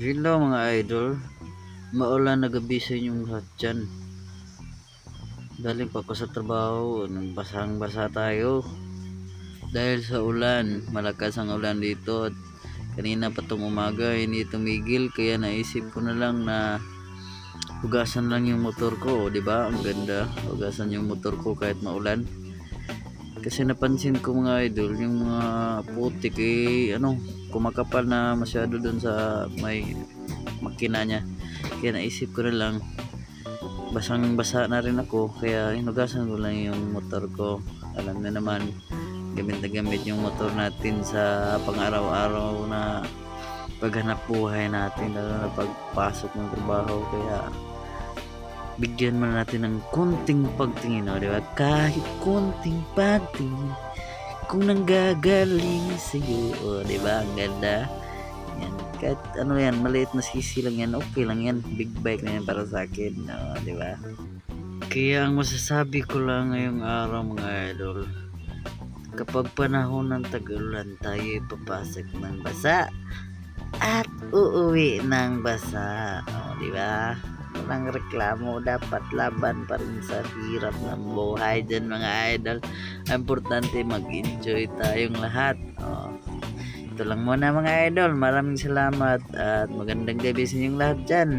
Hello mga idol. Maulan na gabi sa inyong lahat dyan. Galing pa ako sa trabaho. Basang basa tayo. Dahil sa ulan. Malakas ang ulan dito. At kanina pa tong umaga hindi tumigil. Kaya naisip ko na lang na hugasan lang yung motor ko. ba Ang ganda. Hugasan yung motor ko kahit maulan. Kasi napansin ko mga idol, yung mga putik eh, ano, kumakapal na masyado dun sa may makina niya. Kaya naisip ko na lang, basang basa na rin ako, kaya inugasan ko lang yung motor ko. Alam na naman, gamit na gamit yung motor natin sa pang-araw-araw na paghanap buhay natin, lalo na pagpasok ng trabaho. Kaya bigyan mo natin ng konting pagtingin, no? di ba? Kahit konting pagtingin, kung nanggagaling sa'yo, o, di ba? Ang ganda. Yan. Kahit ano yan, maliit na sisi lang yan, okay lang yan. Big bike na yan para sa akin, no? di ba? Kaya ang masasabi ko lang ngayong araw mga idol, kapag panahon ng tag-ulan tayo papasok ng basa at uuwi ng basa, o, di ba? Walang reklamo. Dapat laban pa rin sa hirap ng buhay dyan mga idol. Importante mag-enjoy tayong lahat. Oh. ito lang muna mga idol. Maraming salamat at magandang gabi sa inyong lahat dyan